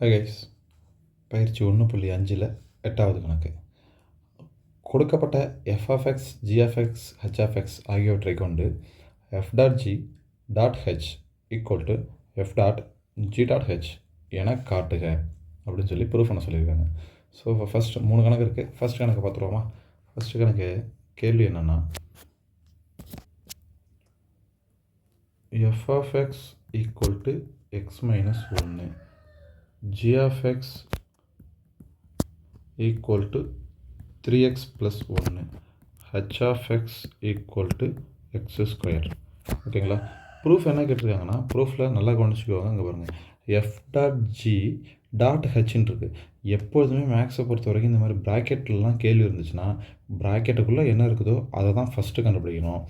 ஹகைஸ் பயிற்சி ஒன்று புள்ளி அஞ்சில் எட்டாவது கணக்கு. கொடுக்கப்பட்ட FFX g f x h f x ஆகியவற்றை கொண்டு f dot g dot h equal to f dot g dot h என காட்டுக அப்படின்னு சொல்லி ப்ரூஃப் பண்ண சொல்லியிருக்காங்க. ஸோ இப்போ ஃபஸ்ட் மூணு கணக்கு இருக்குது ஃபஸ்ட் கணக்கு பார்த்துருவோமா? ஃபஸ்ட்டு கணக்கு கேள்வி என்னென்னா f equal to x minus ஒன்று g of x equal to 3x plus 1 h of x equal to x square. ஓகேங்களா ப்ரூஃப் என்ன கேட்டிருக்காங்கன்னா ப்ரூஃபில் நல்லா கவனிச்சுக்கோங்க அங்கே பாருங்கள் எஃப் டாட் ஜி டாட் ஹெச்ன்னு இருக்குது எப்போதுமே மேக்ஸை பொறுத்த வரைக்கும் இந்த மாதிரி ப்ராக்கெட்லலாம் கேள்வி இருந்துச்சுன்னா ப்ராக்கெட்டுக்குள்ளே என்ன இருக்குதோ அதை தான் ஃபஸ்ட்டு கண்டுபிடிக்கணும்.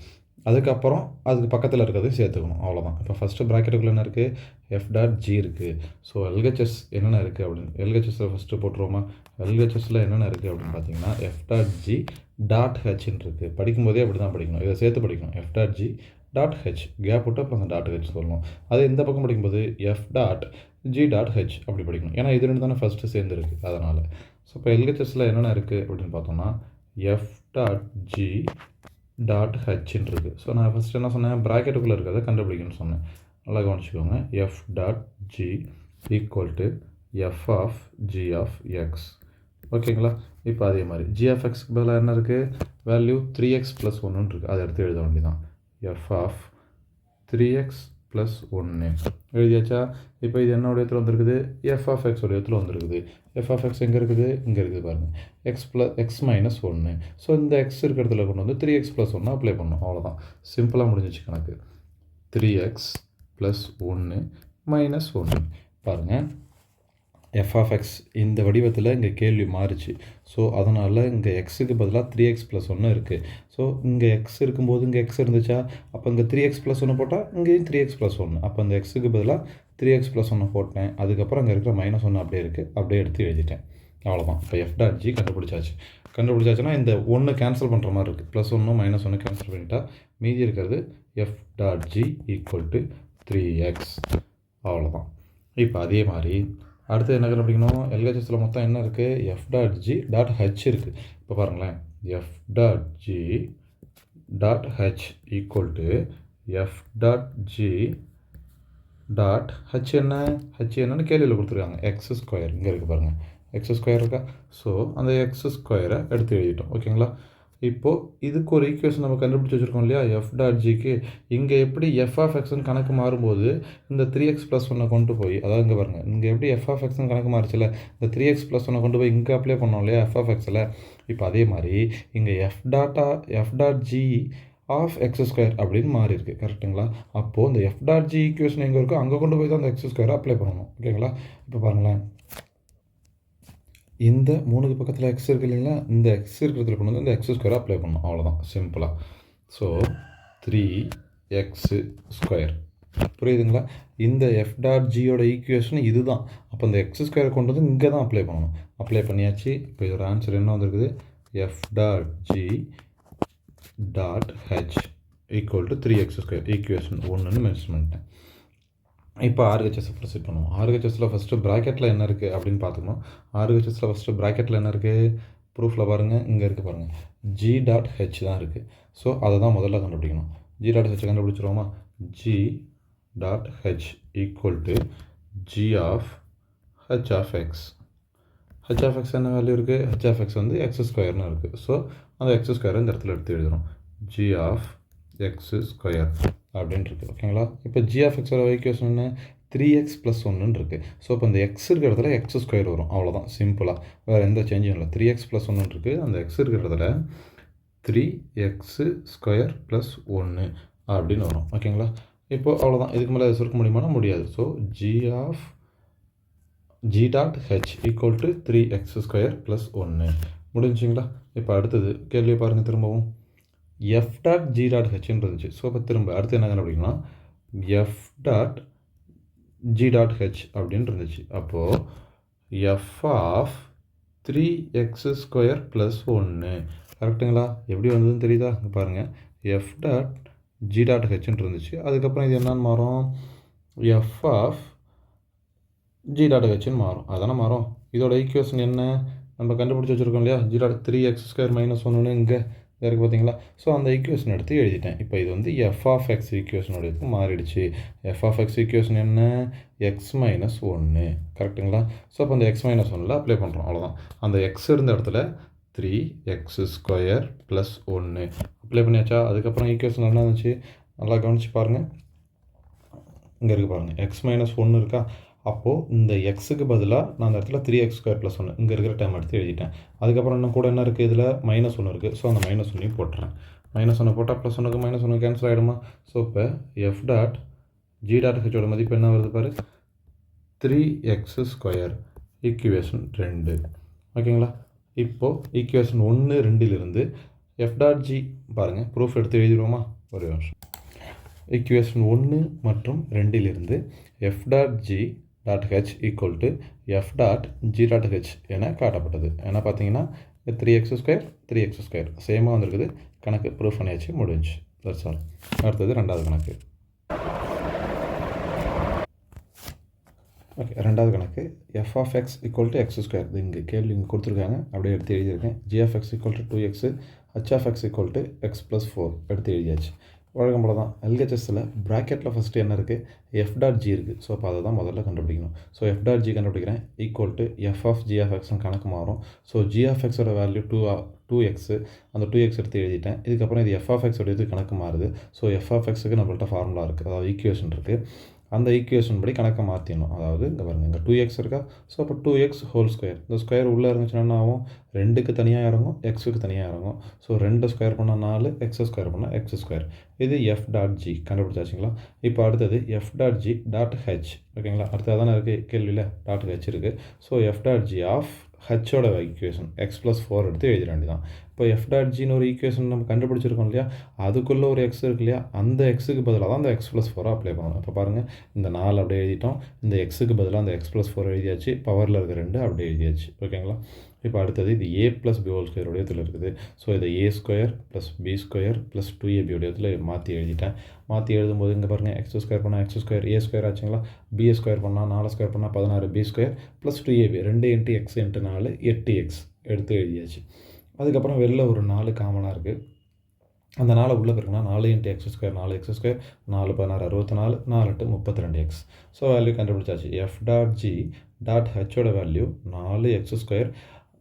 அதுக்கப்புறம் அதுக்கு பக்கத்தில் இருக்கிறதையும் சேர்த்துக்கணும். அவ்வளோதான் இப்போ ஃபஸ்ட்டு ப்ராக்கெட்டுக்குள்ளே என்ன இருக்குது எஃப் டாட் ஜி இருக்குது ஸோ எல்ஹெச்எஸ் என்னென்ன இருக்குது அப்படின்னு எல்ஹெச்எஸில் ஃபஸ்ட்டு போட்டுருவோமா? எல்ஹெச்எஸில் என்னென்ன இருக்குது அப்படின்னு பார்த்தீங்கன்னா எஃப் டாட் ஜி டாட் ஹெச்ன்னு இருக்குது படிக்கும்போதே அப்படி தான் படிக்கணும். இதை சேர்த்து படிக்கணும். F dot g dot h gap விட்டு அப்புறம் அந்த டாட் ஹெச் சொல்லணும் அது இந்த பக்கம் படிக்கும்போது? F dot g dot h அப்படி படிக்கணும். ஏன்னா இது ரெண்டு தானே ஃபஸ்ட்டு சேர்ந்துருக்கு. அதனால். ஸோ இப்போ எல்ஹெச்எஸில் என்னென்ன இருக்குது அப்படின்னு பார்த்தோம்னா எஃப் டாட் ஜி டாட் ஹெச்ன்னு இருக்குது ஸோ நான் ஃபஸ்ட்டு என்ன சொன்னேன்? ப்ராக்கெட்டுக்குள்ளே இருக்கிறத கண்டுபிடிக்கணும்னு சொன்னேன். நல்லா கவனிச்சுக்கோங்க. F dot g equal to f of g of x ஓகேங்களா இப்போ அதே மாதிரி. ஜி ஆஃப் எக்ஸ்க்கு பதிலாக என்ன இருக்குது வேல்யூ த்ரீ எக்ஸ் ப்ளஸ் ஒன்றுன்னு இருக்குது அதை எடுத்து எழுத வேண்டியதான் f of three x plus ஒன்று எழுதியாச்சா? இப்போ இது என்ன இடத்துல வந்திருக்குது? எஃப் ஆஃப் எக்ஸ் இடத்துல வந்திருக்குது. எஃப் ஆஃப் எக்ஸ் எங்கே இருக்குது? இங்கே இருக்குது பாருங்கள் எக்ஸ் ப்ளஸ் எக்ஸ் மைனஸ் ஒன்று ஸோ இந்த எக்ஸ் இருக்கிற இடத்துல கொண்டு வந்து த்ரீ எக்ஸ் ப்ளஸ் ஒன்று அப்ளை பண்ணணும். அவ்வளோதான் சிம்பிளாக முடிஞ்சிச்சு கணக்கு. த்ரீ எக்ஸ் ப்ளஸ் ஒன்று மைனஸ் ஒன்று பாருங்கள் எஃப்ஆஃப்எக்ஸ் இந்த வடிவத்தில் இங்கே கேள்வி மாறுச்சு. ஸோ அதனால் இங்கே எக்ஸுக்கு பதிலாக த்ரீ எக்ஸ் ப்ளஸ் ஒன்று இருக்குது ஸோ இங்கே எக்ஸ் இருக்கும்போது இங்கே எக்ஸ் இருந்துச்சா? அப்போ இங்கே த்ரீ எக்ஸ் ப்ளஸ் ஒன்று போட்டால் இங்கேயும் த்ரீ எக்ஸ் ப்ளஸ் ஒன்று அப்போ இந்த எக்ஸுக்கு பதிலாக த்ரீ எக்ஸ் ப்ளஸ் ஒன்று போட்டேன். அதுக்கப்புறம் அங்கே இருக்கிற மைனஸ் ஒன்று அப்படியே இருக்குது அப்படியே எடுத்து எழுதிட்டேன். அவ்வளோதான் இப்போ எஃப் டாட் ஜி கண்டுபிடிச்சாச்சு. கண்டுபிடிச்சாச்சுன்னா இந்த ஒன்று கேன்சல் பண்ணுற மாதிரி இருக்குது ப்ளஸ் ஒன்று மைனஸ் ஒன்று கேன்சல் பண்ணிட்டா மீதி இருக்கிறது f dot g equal to three x அவ்வளோதான் இப்போ அதே மாதிரி அடுத்து என்ன கண்டுபிடிக்கணும்? எல்ஹெச்எஸில் மொத்தம் என்ன இருக்குது f dot g dot h இருக்குது இப்போ பாருங்களேன். F dot g dot h equal to f dot g dot h என்ன? ஹெச் என்னன்னு கேள்வியில் கொடுத்துருக்காங்க. எக்ஸ் ஸ்கொயர் இங்கே இருக்குது பாருங்கள் எக்ஸ் ஸ்கொயர் இருக்கா? ஸோ அந்த எக்ஸ் ஸ்கொயரை எடுத்து எழுதிட்டோம். ஓகேங்களா இப்போது இதுக்கு ஒரு ஈக்குவேஷன் நம்ம கண்டுபிடிச்சி வச்சுருக்கோம் இல்லையா? எஃப் டாட் ஜிக்கு இங்கே எப்படி எஃப் ஆஃப் எக்ஸ்னு கணக்கு மாறும்போது இந்த த்ரீ எக்ஸ் ப்ளஸ் ஒன்னை கொண்டு போய் அதாவது இங்கே பாருங்கள் இங்கே எப்படி எஃப் ஆஃப் எக்ஸ்னு கணக்கு மாறுச்சுல? இந்த த்ரீ எக்ஸ் ப்ளஸ் ஒன்னை கொண்டு போய் இங்கே அப்ளை பண்ணோம் இல்லையா? எஃப் ஆஃப் எக்ஸில் இப்போ அதே மாதிரி இங்கே F tata f dot g of x square அப்படின்னு மாறி இருக்குது கரெக்டுங்களா அப்போது இந்த எஃப் டாட் ஜி ஈக்குவேஷன் எங்கே இருக்கோ அங்கே கொண்டு போய் தான் அந்த எக்ஸ் ஸ்கொயரை அப்ளை பண்ணணும். ஓகேங்களா இப்போ பாருங்களேன். இந்த மூணுக்கு பக்கத்தில் எக்ஸ் இருக்குது இல்லைங்களா இந்த எக்ஸ் இருக்கிறதுல கொண்டு வந்து இந்த எக்ஸ் ஸ்கொயர் அப்ளை பண்ணணும். அவ்வளோதான் சிம்பிளாக ஸோ த்ரீ எக்ஸு ஸ்கொயர் புரியுதுங்களா? இந்த எஃப் டாட் ஜியோட ஈக்குவேஷன் இது தான் அப்போ இந்த எக்ஸ் ஸ்கொயர் கொண்டு வந்து இங்கே தான் அப்ளை பண்ணணும். அப்ளை பண்ணியாச்சு. இப்போ இதோட ஆன்சர் என்ன வந்திருக்குது? F dot g dot h equal to three x square equation ஒன்றுன்னு மென்ஷன் பண்ணிட்டேன். இப்போ ஆர்ஹெச்எஸ் ப்ரொசீட் பண்ணுவோம். ஆர்ஹெச்எஸில் ஃபஸ்ட்டு ப்ராக்கெட்டில் என்ன இருக்குது அப்படின்னு பார்த்துக்கணும். ஆர்ஹெச்எஸில் ஃபஸ்ட்டு ப்ராக்கெட்டில் என்ன இருக்குது ப்ரூஃபில் பாருங்கள் இங்கே இருக்குது பாருங்கள் ஜி டாட் ஹெச் தான் இருக்குது ஸோ அதை தான் முதல்ல கண்டுபிடிக்கணும். G dot H கண்டுபிடிச்சிருவோமா? G dot h equal to g of h of x h of x என்ன வேல்யூ இருக்குது ஹெச் ஆஃப் எக்ஸ் வந்து எக்ஸ் ஸ்கொயர்னு இருக்குது ஸோ அந்த எக்ஸ் ஸ்கொயரை இந்த இடத்துல எடுத்து எழுதுகிறோம் ஜி ஆஃப் எக்ஸ் ஸ்கொயர் அப்படின்னு இருக்குது ஓகேங்களா இப்போ ஜி ஆஃப் எக்ஸோட ஈக்குவேஷன் என்ன? த்ரீ எக்ஸ் ப்ளஸ் ஒன்றுன்னு இருக்குது ஸோ இப்போ இந்த எக்ஸ் இருக்கிற இடத்துல எக்ஸ் ஸ்கொயர் வரும் அவ்வளோதான் சிம்பிளாக வேறு எந்த சேஞ்சும் இல்லை. த்ரீ எக்ஸ் ப்ளஸ் ஒன்று இருக்குது அந்த எக்ஸ் இருக்கிற இடத்துல த்ரீ எக்ஸு ஸ்கொயர் ப்ளஸ் ஒன்று அப்படின்னு வரும் ஓகேங்களா இப்போ அவ்வளோதான் இதுக்கு மேலே சுருக்க முடியுமானா? முடியாது. So G of G dot H equal to three X square plus ஒன்று முடிஞ்சிங்களா இப்போ அடுத்தது கேள்வியை பாருங்கள் திரும்பவும். எஃப் டாட் ஜி டாட் ஹெச்னு இருந்துச்சு. ஸோ இப்போ திரும்ப அடுத்து என்ன கண்டுபிடிக்கணும் f dot g dot h அப்படின்னு இருந்துச்சு. அப்போது f of three x square plus ஒன்று கரெக்டுங்களா எப்படி வந்ததுன்னு தெரியுதா? இங்கே பாருங்கள் எஃப் டாட் ஜி டாட் ஹெச்னு இருந்துச்சு. அதுக்கப்புறம் இது என்னன்னு மாறும்? எஃப் ஆஃப் ஜி டாட் ஹெச்னு மாறும். அதானே மாறும்? இதோட ஈக்குவேஷன் என்ன? நம்ம கண்டுபிடிச்சி வச்சுருக்கோம் இல்லையா? G dot three x square minus ஒன்றுன்னு இங்கே இருக்குது பார்த்தீங்களா ஸோ அந்த ஈக்குவேஷன் எடுத்து எழுதிட்டேன். இப்போ இது வந்து எஃப் ஆஃப் எக்ஸ் ஈக்குவேஷனோட மாறிடுச்சு. எஃப் ஆஃப் எக்ஸ் ஈக்குவேஷன் என்ன? எக்ஸ் மைனஸ் ஒன்று கரெக்டுங்களா ஸோ அப்போ அந்த எக்ஸ் மைனஸ் ஒன்னில் அப்ளை பண்ணுறோம் அவ்வளோதான் அந்த எக்ஸ் இருந்த இடத்துல த்ரீ எக்ஸ் ஸ்கொயர் ப்ளஸ் ஒன்று அப்ளை பண்ணியாச்சா? அதுக்கப்புறம் ஈக்குவேஷன் என்ன இருந்துச்சு? நல்லா கவனிச்சு பாருங்கள் இங்கே இருக்குது பாருங்கள் எக்ஸ் மைனஸ் ஒன்று இருக்கா? அப்போது இந்த எக்ஸுக்கு பதிலாக நான் அந்த இடத்துல த்ரீ எக்ஸ் ஸ்கொயர் ப்ளஸ் ஒன்று இங்கே இருக்கிற டைம் எடுத்து எழுதிட்டேன். அதுக்கப்புறம் இன்னும் கூட என்ன இருக்குது இதில் மைனஸ் ஒன்று இருக்குது ஸோ அந்த மைனஸ் ஒன்றையும் போட்டுறேன். மைனஸ் ஒன்று போட்டால் ப்ளஸ் ஒன்றுக்கு மைனஸ் ஒன்று கேன்சல் ஆகிடுமா ஸோ இப்போ எஃப் டாட் ஜி டாட் ஹெச்சோட மதிப்பு என்ன வருது பாரு? த்ரீ எக்ஸ் ஸ்கொயர் ஈக்குவேஷன் ரெண்டு. ஓகேங்களா? இப்போது ஈக்குவேஷன் ஒன்று ரெண்டிலிருந்து எஃப் டாட் ஜி பாருங்கள் ப்ரூஃப் எடுத்து எழுதிடுவோமா? ஒரு நிமிஷம். ஈக்குவேஷன் ஒன்று மற்றும் ரெண்டிலிருந்து f dot g dot h equal to f dot g dot h என காட்டப்பட்டது. ஏன்னா பார்த்தீங்கன்னா three x square three x square சேமாக வந்திருக்குது. கணக்கு ப்ரூஃப் பண்ணியாச்சு முடிஞ்சு தட்ஸ் ஆல் அடுத்தது ரெண்டாவது கணக்கு. ஓகே ரெண்டாவது கணக்கு. F of x equal to x square இது இங்கே கேள்வி இங்கே கொடுத்துருக்காங்க. அப்படியே எடுத்து எழுதியிருக்கேன். G of x equal to two x h of x equal to x plus four எடுத்து எழுதியாச்சு. வழக்கம் போல தான். எல்ஹெச்எஸில் ப்ராக்கெட்டில் ஃபஸ்ட்டு என்ன இருக்குது எஃப் டாட் ஜி இருக்குது ஸோ அப்போ அதை தான் முதல்ல கண்டுபிடிக்கணும். ஸோ எஃப் டாட் ஜி கண்டுபிடிக்கிறேன். Equal to f of g of எக்ஸ்னு கணக்கு மாறும். ஸோ ஜி ஆஃப் எக்ஸோட வேல்யூ டூ டூ எக்ஸு அந்த டூ எக்ஸ் எடுத்து எழுதிட்டேன். இதுக்கப்புறம் இது எஃப் ஆஃப் எக்ஸோட இது கணக்கு மாறுது. ஸோ எஃப் ஆஃப் எக்ஸுக்கு நம்மள்ட்ட ஃபார்முலா இருக்குது அதாவது ஈக்குவேஷன் இருக்குது அந்த ஈக்குவேஷன் படி கணக்கை மாற்றிடணும் அதாவது இங்கே பாருங்கள் இங்கே டூ எக்ஸ் இருக்கா? ஸோ அப்போ டூ எக்ஸ் ஹோல் ஸ்கொயர் இந்த ஸ்கொயர் உள்ளே இருந்துச்சுன்னா ஆகும்? ரெண்டுக்கு தனியாக இறங்கும் எக்ஸுக்கு தனியாக இறங்கும். ஸோ ரெண்டு ஸ்கொயர் பண்ணால் நாலு எக்ஸ் ஸ்கொயர் பண்ணால் எக்ஸ் ஸ்கொயர் இது எஃப் டாட் ஜி கண்டுபிடிச்சாச்சுங்களா? இப்போ அடுத்தது f dot g dot h ஓகேங்களா? அடுத்தது தானே இருக்குது கேள்வியில்? டாட் ஹெச் இருக்குது so f dot g of ஹச்சோட equation X plus four எடுத்து எழுதிட வேண்டியதான் இப்போ எஃப் டாட் ஜின்னு ஒரு ஈக்குவேஷன் நம்ம கண்டுபிடிச்சிருக்கோம் இல்லையா? அதுக்குள்ளே ஒரு எக்ஸ் இருக்கு இல்லையா? அந்த எக்ஸுக்கு பதிலாக தான் அந்த எக்ஸ் ப்ளஸ் ஃபோரை அப்ளை பண்ணணும். இப்போ பாருங்கள் இந்த நாலு அப்படியே எழுதிட்டோம். இந்த எக்ஸுக்கு பதிலாக அந்த எக்ஸ் ப்ளஸ் ஃபோர் எழுதியாச்சு. பவரில் இருக்க ரெண்டு அப்படியே எழுதியாச்சு. ஓகேங்களா? இப்போ அடுத்தது இது a plus b whole square உடையத்தில் இருக்குது. ஸோ இதை a square plus b square plus two ab உடையத்தில் மாற்றி எழுதிட்டேன். மாற்றி எழுதும்போது இங்கே பாருங்கள் எக்ஸ் ஸ்கொயர் பண்ணால் எக்ஸ் ஸ்கொயர் ஏ ஸ்கொயர் ஆச்சுங்களா? பி ஸ்கொயர் பண்ணால் நாலு ஸ்கொயர் பண்ணால் பதினாறு b square plus two ab ரெண்டு இன்ட்டு எக்ஸ் இன்ட்டு நாலு எட்டு எக்ஸ் எடுத்து எழுதியாச்சு. அதுக்கப்புறம் வெளில ஒரு நாலு காமனாக இருக்குது அந்த நாளை உள்ளே பிறகுனா நாலு இன்ட்டு எக்ஸ் ஸ்கொயர் நாலு எக்ஸ் ஸ்கொயர் நாலு பதினாறு அறுபத்தி நாலு நாலு எட்டு முப்பத்தி ரெண்டு எக்ஸ் ஸோ வேல்யூ கண்டுபிடிச்சாச்சு எஃப் டாட் ஜி டாட் ஹெச்சோட வேல்யூ நாலு எக்ஸ் ஸ்கொயர்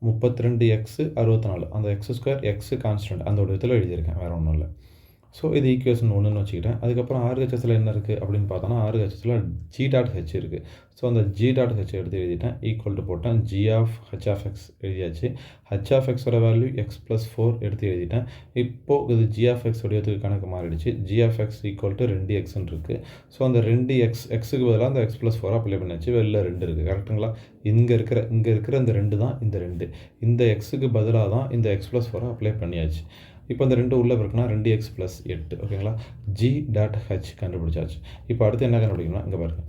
முப்பத்தி ரெண்டு எக்ஸு அறுபத்தி நாலு அந்த எக்ஸ் ஸ்கொயர் எக்ஸு கான்ஸ்டன்ட் அந்த ஒரு இதில் எழுதியிருக்கேன். வேறு ஒன்றும் இல்லை. ஸோ இது ஈக்குவேஷன் ஒன்றுன்னு வச்சுக்கிட்டேன். அதுக்கப்புறம் ஆர்ஹெச்எஸில் என்ன இருக்குது அப்படின்னு பார்த்தோன்னா ஆர்ஹெச்எஸில் ஜி டாட் ஹெச் இருக்குது ஸோ அந்த ஜி டாட் ஹெச் எடுத்து எழுதிட்டேன். ஈக்குவல் டு போட்டேன். G of h of x எழுதியாச்சு. ஹெச் ஆஃப் எக்ஸோட வேல்யூ எக்ஸ் ப்ளஸ் ஃபோர் எடுத்து எழுதிட்டேன். இப்போது இது ஜி ஆஃப் எக்ஸ் உடையத்துக்கு கணக்கு மாறிடுச்சு. G of x equal to ரெண்டு எக்ஸ்ன்னு இருக்குது ஸோ அந்த ரெண்டு எக்ஸ் எக்ஸுக்கு பதிலாக அந்த எக்ஸ் ப்ளஸ் ஃபோர் அப்ளை பண்ணியாச்சு வெளில ரெண்டு இருக்குது கரெக்டுங்களா இங்கே இருக்கிற இங்கே இருக்கிற இந்த ரெண்டு தான் இந்த ரெண்டு. இந்த எக்ஸுக்கு பதிலாக தான் இந்த எக்ஸ் ப்ளஸ் ஃபோரை அப்ளை பண்ணியாச்சு. இப்போ இந்த ரெண்டு உள்ளே இருக்குன்னா ரெண்டு எக்ஸ் ப்ளஸ் எட்டு ஓகேங்களா ஜி டாட் ஹெச் கண்டுபிடிச்சாச்சு. இப்போ அடுத்து என்ன கண்டுபிடிக்கணும் இங்கே பாருங்கள்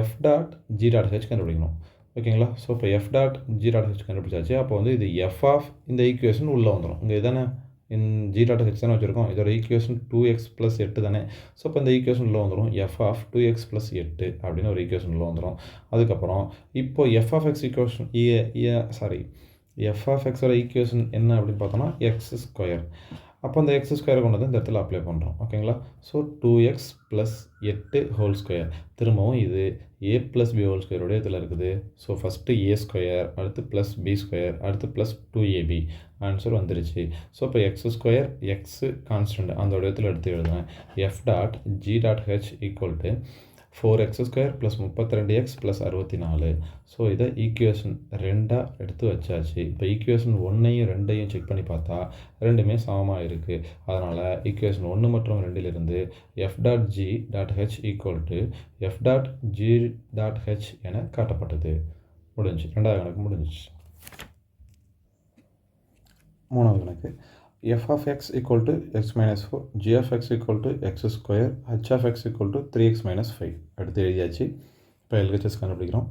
f dot g dot h கண்டுபிடிக்கணும். ஓகேங்களா ஸோ இப்போ f dot g dot h கண்டுபிடிச்சாச்சு. அப்போ வந்து இது எஃப் ஆஃப் இந்த ஈக்குவேஷன் உள்ளே வந்துடும் இங்கே இதானே? இன் ஜி டாட் ஹெச் தானே வச்சுருக்கோம். இதோட ஈக்குவேஷன் டூ எக்ஸ் ப்ளஸ் எட்டு தானே? ஸோ இப்போ இந்த ஈக்குவேஷன் உள்ள வந்துடும் f of two x plus எட்டு அப்படின்னு ஒரு ஈக்குவேஷன் உள்ள வந்துடும் அதுக்கப்புறம் இப்போ எஃப் ஆஃப் எக்ஸ் ஈக்குவேஷன் ஏ சாரி எஃப் ஆஃப் எக்ஸோட ஈக்குவேஷன் என்ன அப்படின்னு பார்த்தோம்னா எக்ஸ் ஸ்கொயர் அப்போ அந்த எக்ஸ் ஸ்கொயரை கொண்டு வந்து இந்த இடத்துல அப்ளை பண்ணுறோம் ஓகேங்களா ஸோ டூ எக்ஸ் ப்ளஸ் எட்டு ஹோல் ஸ்கொயர் திரும்பவும் இது ஏ ப்ளஸ் பி ஹோல் ஸ்கொயரோட இதில் இருக்குது. ஸோ ஃபஸ்ட்டு ஏ ஸ்கொயர் அடுத்து ப்ளஸ் பி ஸ்கொயர் அடுத்து ப்ளஸ் டூ ஏபி ஆன்சர் வந்துருச்சு. ஸோ இப்போ எக்ஸ் ஸ்கொயர் எக்ஸு கான்ஸ்டன்ட் அந்த இடத்துல எடுத்து எழுதுவேன் f dot g dot h equal to four x square plus முப்பத்தி ரெண்டு எக்ஸ் ப்ளஸ் அறுபத்தி நாலு ஸோ இதை ஈக்குவேஷன் ரெண்டாக எடுத்து வச்சாச்சு. இப்போ ஈக்குவேஷன் ஒன்றையும் ரெண்டையும் செக் பண்ணி பார்த்தா ரெண்டுமே சமமாக இருக்குது அதனால் ஈக்குவேஷன் ஒன்று மற்றும் ரெண்டிலிருந்து f dot g dot h equal to f dot g dot h என காட்டப்பட்டது. முடிஞ்சு ரெண்டாவது கணக்கு முடிஞ்சிச்சு. மூணாவது கணக்கு. F of x equal to x minus four g of x equal to x square h of x equal to three x minus five எழுதியாச்சு. இப்போ எல்ஹெச்எஸ் கண்டுபிடிக்கிறோம்.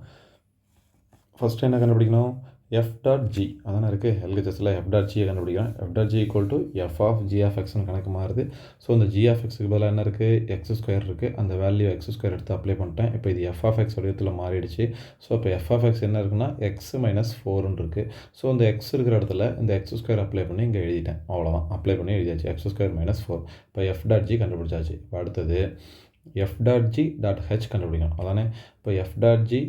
ஃபஸ்ட்டு என்ன கண்டுபிடிக்கணும்? எஃப் டாட் ஜி அதானே இருக்குது எல்ஹெச்எஸில் எஃப் டாட் ஜியை கண்டுபிடிக்கிறோம். F dot g equal to f of g of எக்ஸ்னு கணக்கு மாறுது. ஸோ இந்த ஜி ஆஃப் எக்ஸுக்கு பதிலாக என்ன இருக்குது எக்ஸ் ஸ்கொயர் இருக்குது அந்த வேல்யூ எக்ஸ் ஸ்கொயர் எடுத்து அப்ளை பண்ணிட்டேன். இப்போ இது எஃப் ஆஃப் எக்ஸ் வடிவத்தில் மாறிடுச்சு. ஸோ இப்போ எஃப் ஆஃப் எக்ஸ் என்ன இருக்குன்னா எக்ஸ் மைனஸ் ஃபோர்னு இருக்குது ஸோ இந்த எக்ஸ் இருக்கிற இடத்துல இந்த எக்ஸ் ஸ்கொயர் அப்ளை பண்ணி இங்கே எழுதிட்டேன். அவ்வளோதான் அப்ளை பண்ணி எழுதியாச்சு. எக்ஸ் ஸ்கொயர் மைனஸ் ஃபோர் இப்போ எஃப் டாட் ஜி கண்டுபிடிச்சாச்சு. இப்போ அடுத்தது f dot g dot h கண்டுபிடிக்கணும். அதானே? இப்போ f dot g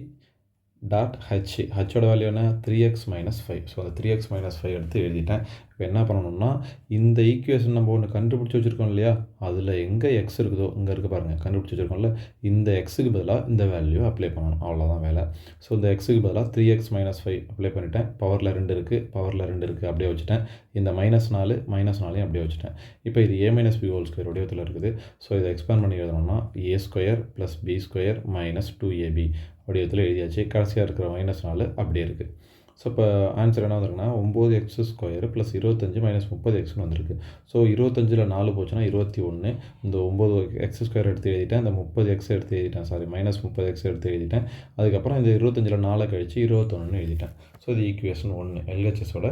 dot h ஹெச்சோட value என்ன? Three x minus five so அந்த த்ரீ எக்ஸ் மைனஸ் ஃபைவ் எடுத்து எழுதிட்டேன். இப்போ என்ன பண்ணணும்னா இந்த ஈக்குவேஷன் நம்ம ஒன்று கண்டுபிடிச்சி வச்சுருக்கோம் இல்லையா? அதில் எங்கே எக்ஸ் இருக்குதோ இங்கே இருக்குது பாருங்கள் கண்டுபிடிச்சி வச்சுருக்கோம்ல. இந்த எக்ஸுக்கு பதிலாக இந்த வேல்யூ அப்ளை பண்ணணும். அவ்வளோதான் வேலை. ஸோ இந்த எக்ஸுக்கு பதிலாக three x minus five apply பண்ணிட்டேன். பவரில் ரெண்டு இருக்குது பவரில் ரெண்டு இருக்குது அப்படியே வச்சுட்டேன். இந்த மைனஸ் நாலு மைனஸ் நாலையும் அப்படியே வச்சுட்டேன். இப்போ இது a minus b whole square வடிவத்தில் இருக்குது. ஸோ இதை எக்ஸ்பேண்ட் பண்ணி எழுதணும்னா a square plus b square minus two ab வடிவத்தில் எழுதியாச்சு. கடைசியாக இருக்கிற மைனஸ் நாலு அப்படியே இருக்குது ஸோ இப்போ ஆன்சர் என்ன வந்திருக்குன்னா ஒம்பது எக்ஸ் ஸ்கொயர் ப்ளஸ் இருபத்தஞ்சு மைனஸ் முப்பது எக்ஸ்னு வந்திருக்கு. ஸோ இருபத்தஞ்சில் நாலு போச்சுன்னா இருபத்தி ஒன்று இந்த ஒம்பது எக்ஸ் ஸ்கொயர் எடுத்து எழுதிட்டேன். அந்த முப்பது எக்ஸ் எடுத்து எழுதிட்டேன். சாரி மைனஸ் முப்பது எக்ஸ் எடுத்து எழுதிட்டேன். அதுக்கப்புறம் இந்த இருபத்தஞ்சில் நாலு கழிச்சு இருபத்தொன்னு எழுதிட்டேன். ஸோ இது ஈக்குவேஷன் ஒன்று எல்ஹெச்எஸோட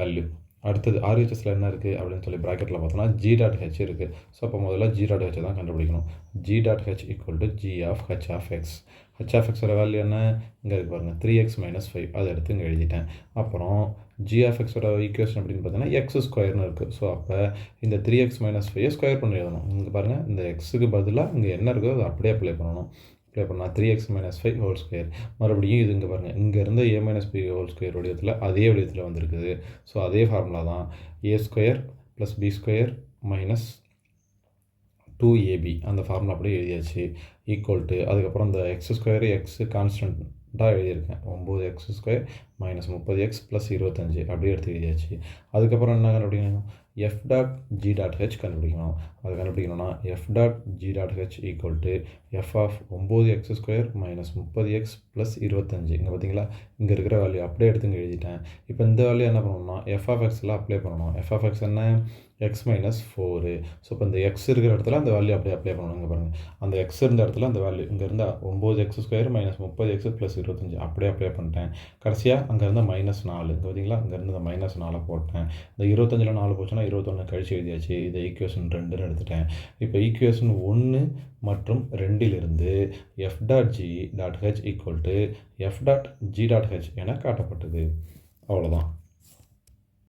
வேல்யூ அடுத்தது ஆர்ஹெச்எஸில் என்ன இருக்குது அப்படின்னு சொல்லி ப்ராக்கெட்டில் பார்த்தோன்னா ஜி டாட் ஹெச் இருக்குது ஸோ அப்போ முதல்ல ஜி டாட் ஹெச் தான் கண்டுபிடிக்கணும். G dot h equal to g of h of x h of எக்ஸோட வேல்யூ என்ன? இங்கே இருக்கு பாருங்கள் த்ரீ எக்ஸ் மைனஸ் ஃபைவ் அதை எடுத்து இங்கே எழுதிட்டேன். அப்புறம் ஜி ஆஃப் எக்ஸோட ஈக்குவேஷன் அப்படின்னு பார்த்தீங்கன்னா எக்ஸ் ஸ்கொயர்னு இருக்குது ஸோ அப்போ இந்த three x minus five square பண்ணி எழுதணும். இங்கே பாருங்கள் இந்த எக்ஸுக்கு பதிலாக இங்கே என்ன இருக்கோ அதை அப்படியே அப்ளை பண்ணணும். அப்ளை பண்ணால் three x minus five whole square மறுபடியும் இது இங்கே பாருங்கள் இங்கே இருந்த a minus b whole square வடிவத்தில் அதே வடிவத்தில் வந்திருக்குது. ஸோ அதே ஃபார்முலா தான். A square plus b square minus two ab அந்த ஃபார்முலா அப்படியே எழுதியாச்சு. ஈக்குவல் டு அதுக்கப்புறம் இந்த எக்ஸ் ஸ்கொயர் எக்ஸ் கான்ஸ்டன்ட்டாக எழுதியிருக்கேன். ஒம்பது எக்ஸ் ஸ்கொயர் மைனஸ் முப்பது எக்ஸ் ப்ளஸ் இருபத்தஞ்சி அப்படியே எடுத்து எழுதியாச்சு அதுக்கப்புறம் என்ன கண்டுபிடிக்கணும்? F dot g dot h கண்டுபிடிக்கணும். அது கண்டுபிடிக்கணும்னா f dot g dot h equal to f of ஒம்பது எக்ஸ் ஸ்கொயர் மைனஸ் முப்பது எக்ஸ் ப்ளஸ் இருபத்தஞ்சி. இங்கே பார்த்தீங்களா இங்கே இருக்கிற வேல்யூ அப்படியே எடுத்து இங்கே எழுதிட்டேன். இப்போ இந்த வேல்யூ என்ன பண்ணணும்னா எஃப் ஆஃப் எக்ஸில் அப்ளை பண்ணணும். எஃப் ஆஃப் எக்ஸ் என்ன? எக்ஸ் மைனஸ் ஃபோரு ஸோ இப்போ இந்த எக்ஸ் இருக்கிற இடத்துல அந்த வேல்யூ அப்படியே அப்ளை பண்ணணும். இங்கே பாருங்கள் அந்த எக்ஸ் இருந்த இடத்துல அந்த வேல்யூ இங்கே இருந்தால் ஒம்பது எக்ஸ் ஸ்கொயர் மைனஸ் முப்பது எக்ஸ் ப்ளஸ் இருபத்தஞ்சி. அப்படியே அப்ளை பண்ணிட்டேன். கடைசியாக அங்கேருந்து மைனஸ் நாலு. இங்கே பார்த்தீங்களா அங்கேருந்து இந்த மைனஸ் நாலை போட்டேன். இந்த இருபத்தஞ்சில் நாலு போச்சுன்னா இருபத்தொன்று கழிச்சு எழுதியாச்சு. இதை ஈக்குவேஷன் ரெண்டுன்னு எடுத்துட்டேன். இப்போ ஈக்குவேஷன் ஒன்று மற்றும் ரெண்டிலிருந்து f dot g dot h equal to f dot g dot h என காட்டப்பட்டது. அவ்வளோதான்